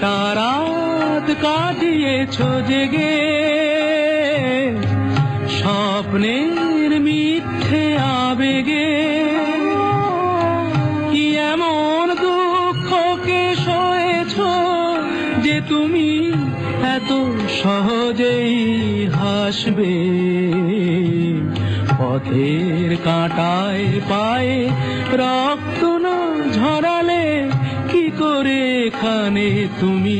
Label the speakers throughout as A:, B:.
A: কটা রাত কাটিয়েছ জেগে। স্বপ্নের মিথ্যে আবেগে। কি এমন দুঃখকে সয়েছ যে তুমি এত সহজেই হাসবে? পথের কাঁটায় পায়ে রক্ত না ঝরালে করে এখানে তুমি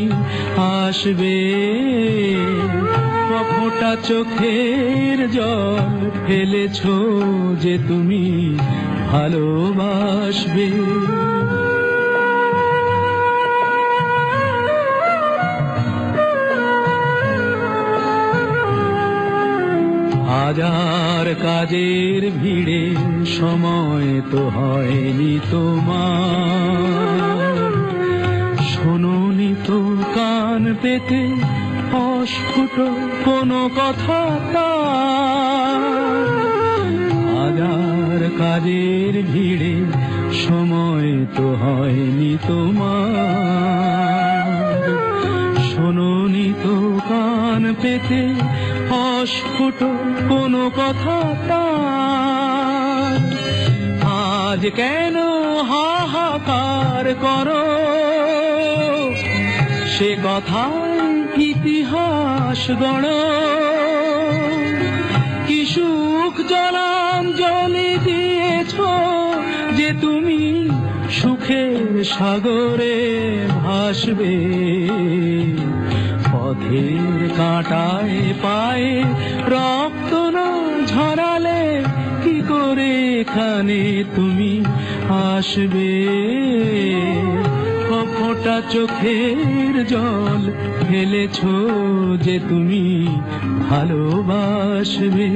A: আসবে। কপটা চোখের জল ফেলেছ যে তুমি ভালোবাসবে। হাজার কাজের ভিড়ে সময় তো হয়নি তোমার। তো কান পেতে অস্ফুট কোনো কথা। হাজার কাজের ভিড়ে সময় তো হয়নি তোমার। শোনোনি তো কান পেতে অস্ফুট কোনো কথা আজ কেন হাহাকার করো? সে কথায় ইতিহাস গণ কি সুখ জলাম জলে দিয়েছ যে তুমি সুখের সাগরে ভাসবে। পথের কাঁটায় পায়ে রক্ত না ঝরালে কি করে এখানে তুমি আসবে? কপটা চোখের জল ফেলেছ যে তুমি ভালোবাসবে।